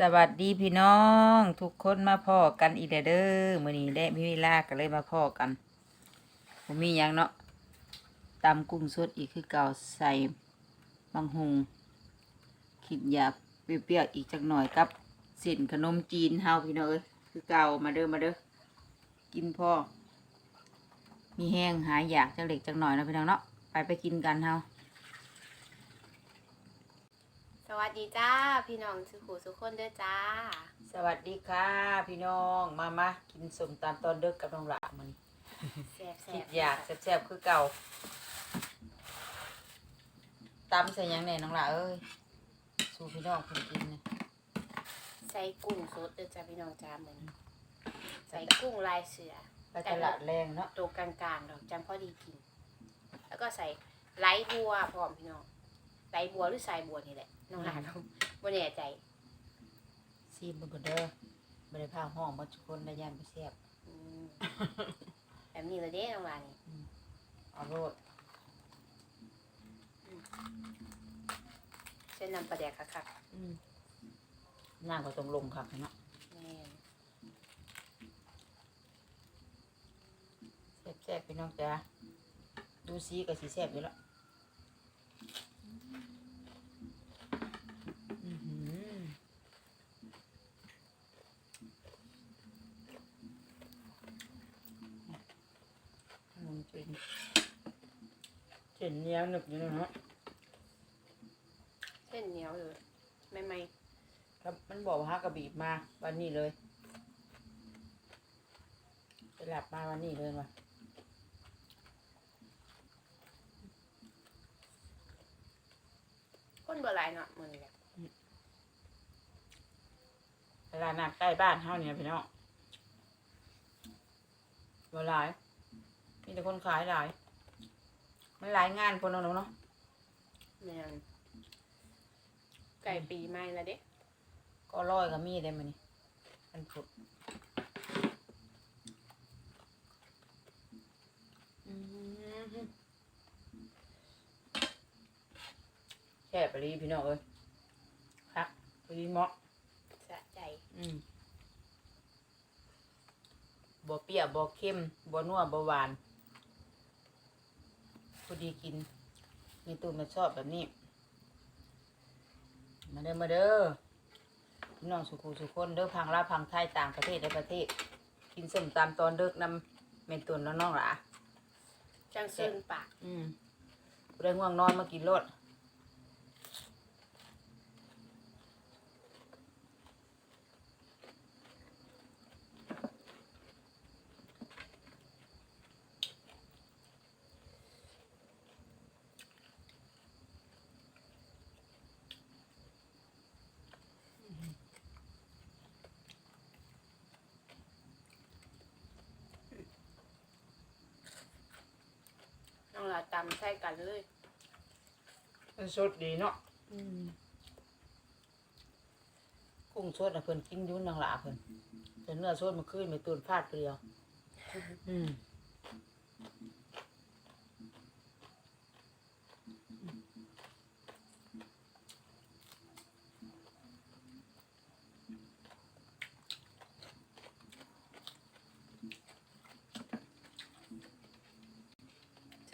สวัสดีพี่น้อง ทุกคนมาพ่อกันอีกเด้อมื้อนี้ได้มีเวลาก็เลยมาพ่อกันบ่มีหยังเนาะตำกุ้งสดอีกคือเก่าใส่บางหงขิดหยาเปรี้ยวๆอีกจักหน่อยกับเส้นขนมจีนเฮาพี่น้องเอ้ยคือเก่ามาเด้อมาเด้อกินพ่อมีแห้งหายอยากจักเล็กจักหน่อยเนาะพี่น้องเนาะไปไปกินกันเฮา สวัสดีจ้า พี่น้องสุขุสุขคนเด้อจ้า สวัสดีค่ะ พี่น้องมามากินสมตำตอนเดึกกับน้องหลามันแซ่บคิดๆอยากแซ่บๆคือเก่าตำใส่หยังแหน่น้องหลาเอ้ยสู่พี่น้องคนกินเนี่ยใส่กุ้งสดเด้อจ้าพี่น้องจ้าเหมือนใส่กุ้งลายเสือ ไปตลาดแรงเนาะตัวกลางๆดอกจังพอดีกิน แล้วก็ใส่ไร้บัวพร้อมพี่น้องไร้บัวหรือสายบัวนี่แหละ น้องหลานเขาบ่แน่ใจซีมเบิ่งก่อนเด้อบ่ได้พาห้องมาทุกคนได้ย่านไปแซ่บอืมแบบนี้เลยเด้น้องหลานนี่เอาโลดเส้นน้ำปลาแดกคักอืมน้ำก็ต้องลงค่ะเนาะๆแม่นแซ่บๆพี่น้องจ้าดูซีก็สิแซ่บอยู่แล้วอื้อหือ ขนมจีนเส้นเหนียวหนึบอยู่นะเนาะเส้นเหนียวเลยไม่ไม่ครับมันบอกว่าฮักกระบีบมาวันนี้เลยไปหลับมาวันนี้เลยว่ะคนเบ่หลายเนาะมือนี้แหละเวลานักใกล้บ้านเฮาเนี่ยพี่น้องบ่หลาย มีแต่คนขายหลาย มันหลายงานคนเอาเนาะแม่นไก่ปีใหม่แล้วเด้ก็ร้อยก็มีได้มันนี่มันผุดอืมแค่ไปรีพี่น้องเอ้ยพักไปรีเหมาะสะใจ อืมบ่เปรี้ยวบ่เค็มบ่นัวบ่หวาน พอดีกิน มีตูนมาชอบแบบนี้ มาเด้อมาเด้อพี่น้องสุขุสุคนเด้อพังลาวพังไทยต่างประเทศในประเทศ กินส้มตามตอนเดึกนำเมนตุนแล้วน้องหล่ะจังซึนปากอืมผู้ได้ง่วงนอนมากินรถ ใส่กันเลย มันสดดีเนาะกุ้งสดอะเพิ่นกินอยุ่นนางหลาเพิ่นแต่เนื้อสดมันขึ้นไม่ตูนพลาดเปรียว อืม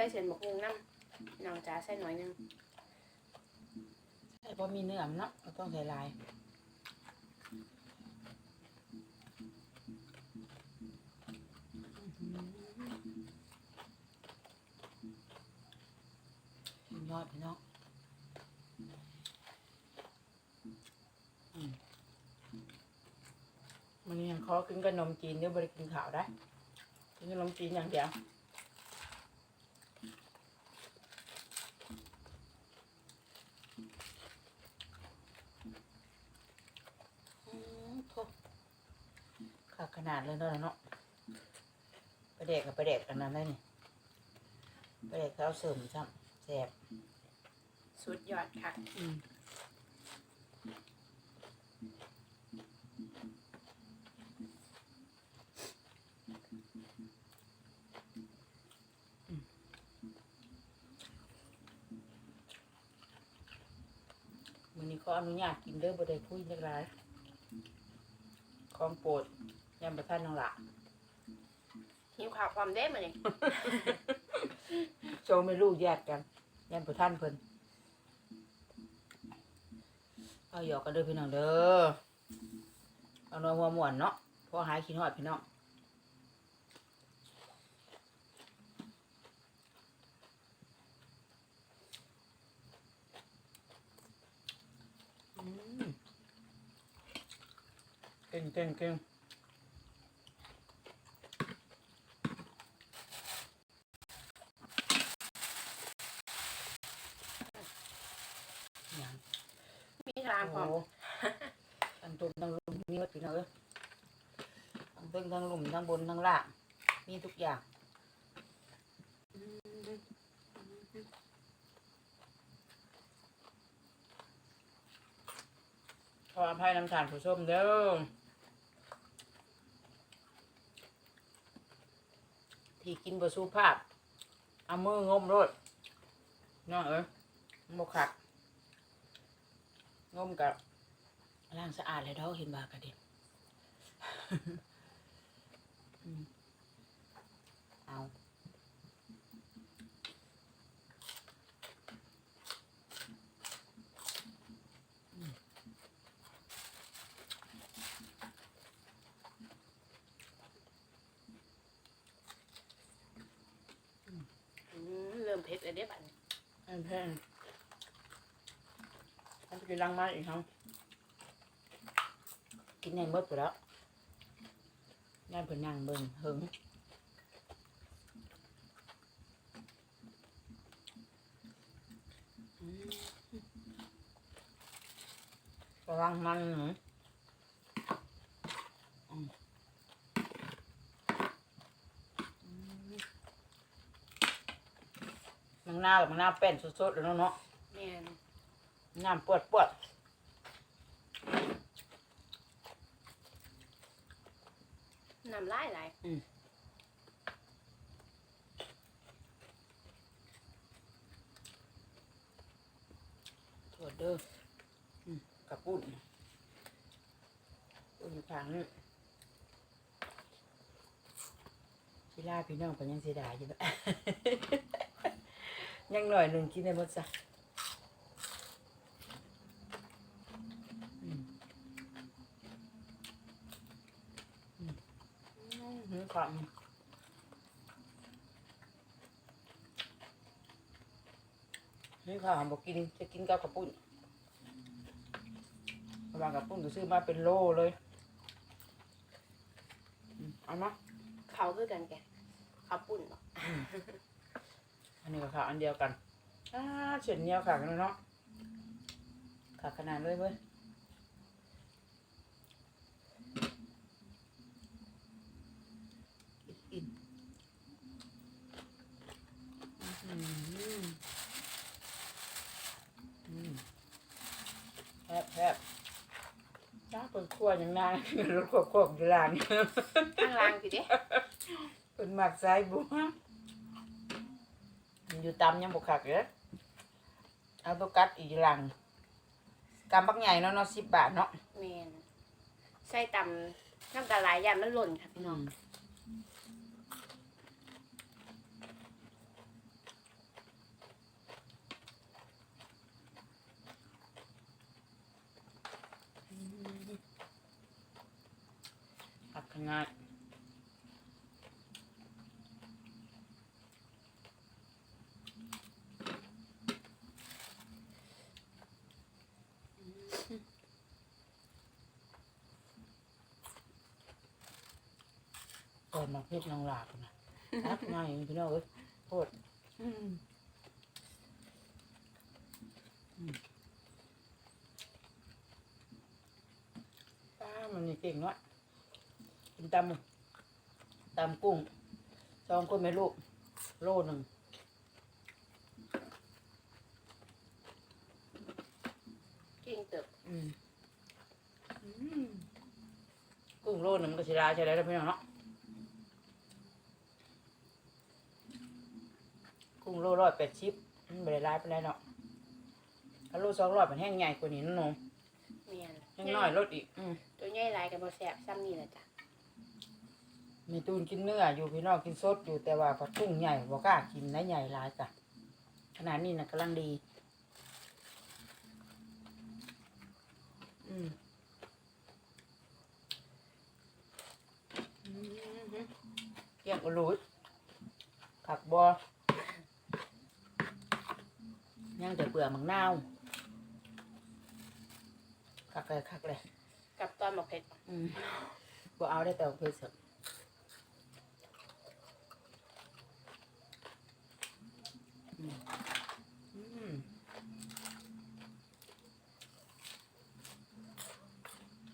ส่เส้นบกฮุงน้ำน้องจ๋าใส่หน่อยนึงใช่พราะมีเนื้อมันเนาะเราต้องใส่ลายยอดพี่น้องอืมมันยังขอกินขนมจีนเดี๋ยวบริกินข้าวได้กินขนมจีนอย่างเดียว อืมโถขาข นาดเลยเนาะเนาะไปเด็กกับไปเด็กกันนั้นได้นี่ไปเด็กเขาเอาเสริมซ้ำแซ่บสุดยอดค่ะอืมอืมวันนี้ขออนุญาตกินเด้อบ่ได้คุยเรื่องไรของโปรด ยำประทานน้องละหิวข่าวความเด้มาเนี่ยโจไม่ลูกแยกกันยำประทานเพิ่นเอาหยอกกันเด้อพี่น้องเด้อเอาน้องหัวหมวนเนาะพอหายขี้หอดพี่น้องอืมเก่งเก่งเก่งอย่าง มีทางความโอ้ทั้งตุ่มทั้งลุ่มมีหมดพี่น้องเอ้ยทั้งเบิ้งทั้งลุ่มทั้งบนทั้งล่าง มีทุกอย่างขออภัยน้ำทานผู้ชมเด้อที่กินบะสู้ภาพ เอามืองมรดน้องเอ้ยบกขัด งมกับล้างสะอาดเลยเด้อเห็นบากระเด็นอืมเอาอืมเริ่มเผ็ดเลยเด้บัดนี้อันเพ่ นอันไปกินล้างมาอีกครั้งกินในเมื่อไปแล้วย่านเพิ่นนั่งเบิ่งหึงกำลังมันหนูอืมอืมมังนาวกับมังนาเป็นสุดๆแล้วเนาะ แม่น น้ำปวดปวดน้ำลายไหลายปวดเด้ออืมกระปุ่นปุ่นอยู่ข้างนี่สิลาพี่น้องก็ยังเสียดายอยู่เนอะยังหน่อยหนึ่งกินได้หมดซะอืมอืมอืมความนี่ ข้าวหอมบอกกินจะกินกับกระปุ่นระหว่างกระปุ่นก็ซื้อมาเป็นโลเลยอืมเอามาเขาคือกันแกเขาปุ่นเนาะอันนี้ก็ข้าวอันเดียวกันอ่าเฉียนเหนียวขากันเนาะขาขนาดเลยเว้ยอินอืมอืมแท บแทบจ้าเปิดขั้วอย่างนานรถควบควบอยู่หลานข้างล่างสิเด้เป็นหมักสายบัวมันอยู่ตามยังบกขักเลยเอาตัวกัดอีกหลังกำบักใหญ่เนาะเนาะสิบบาทเนาะแม่นใส่ตำน้ำตาลายยันมันหล่นค่ะพี่น้อง หักขนาดก่อนมาเพชรนางหลากนะหักง่ายพี่น้องเอ้ยโคตรอืมอืมป้ามันนี่เก่งเนาะ กินตำตำกุ้งสองคนแม่ลูก โลหนึ่งเก่งเติบอืมอืมกุ้งโลหนึ่งมันก็สิลาใช่ไหมล่ะพี่น้องเนาะกุ้งโลร้อยแปดชิปมันไม่ได้ร้ายไปไหนใดเนาะถ้าโลสองร้อยมันแห้งใหญ่กว่านี้นั่นน้องแม่นแยังน้อยลดอีกอืมตัวใหญ่หลายกับบ่แซ่บซ้ำนี่แหละจ้ะ มีตูนกินเนื้ออยู่พี่น้องกินสดอยู่แต่ว่าผัดกุ้งใหญ่บ่กล้ากินนะใหญ่หลายจ้ะขนาดนี้นะกำลังดี อืมอืมเกี่ยงกระลุดขักบอยังแต่เปลือกมังนาวคักเลยคักเลยกับตอนหมกเผ็ดอืมบ่เอาได้แต่เอาเพชรเสอะอืมอืม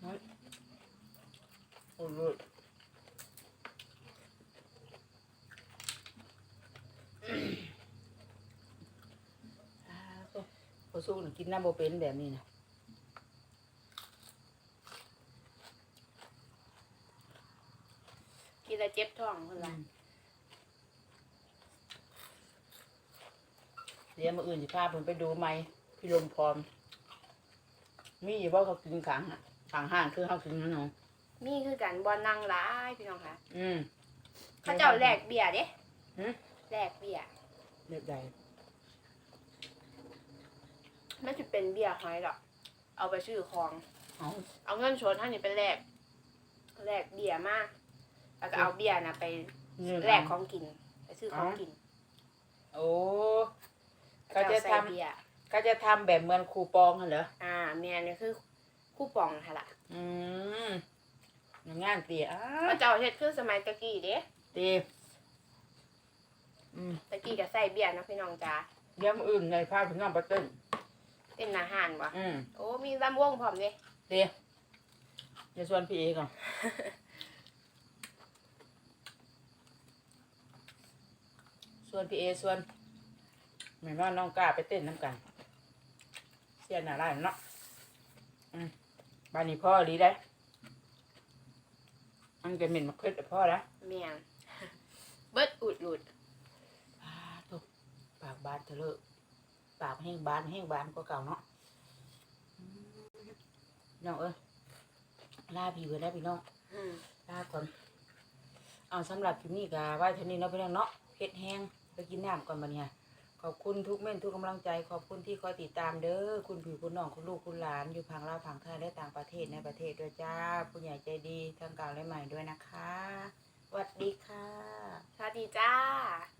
เฮ้ยโอ้โหอ่าโอ้พอสู้น่ะกินน้ำโบเป็นแบบนี้นะกินแล้วเจ็บท้องเพิ่นว่าเดี๋ยวมาอื่นสิพาผมไปดูไหมพี่ลมพรมีอยู่ว่าเขากินขังอะขังห้างคือเขากินนะน้องมีคือกันบ่นั่งหลายพี่น้องค่ะ อืมเขาเจ้าแหลกเบียร์เด้หึแลกเบียร์เด็ดใด ไม่จะเป็นเบียร์หอยหรอกเอาไปซื้อของ เอาเอาเงินชนท่านนี่ไปแลกแลกเบียร์มาแล้วก็เอาเบียร์นะไปเงินแลกของกิน ไปซื้อของกินโอ้เขาเขาจะจะใส่ทำเบียร์เขาจะทำแบบเหมือนคูปองเหรออ่าเมียนี่คือคู่ปองค่ะล่ะอืมงานเตี๋ยอ้าเขาเจ้าเฮ็ดคือสมัยตะกี้เด้เตี๋ยอืมตะกี้ก็ใส่เบียร์นะพี่น้องจ้าเดี๋ยวมาอื่นในพาพี่น้องไปเต้น เป็นอาหารวะอืมโอ้ มีลำวงพร้อมเด้เตี๋ยเดี๋ยวชวนพี่เอก่อนชวนพี่เอชวนเหมือนว่าน้องกล้าไปเต้นน้ำกัน เสียหน้าร้านเนาะอืมบ้านนี้พ่อดีได้อันจะเหม็นมาขึ้นแต่พ่อแล้วเมียนเบิดอุดหลุดปากตกปากบานเถอะเลอะ ปากแห้งบานแห้งบานกว่าเก่าเนาะอืมน้องเอ้ยลาพี่ไว้ได้พี่น้องอืมลาก่อนเอาสำหรับคลิปนี้ก็ไว้เท่านี้เนาะพี่น้องเนาะเผ็ดแห้งไปกินน้ำก่อนบัดเนี่ยขอบคุณทุกเม่นทุกกำลังใจ ขอบคุณที่คอยติดตามเด้อคุณพี่คุณน้องคุณลูกคุณหลานอยู่พังลาวพังไทยและต่างประเทศในประเทศด้วยจ้าผู้ใหญ่ใจดีทั้งเก่าและใหม่ด้วยนะคะสวัสดีค่ะสวัสดีจ้า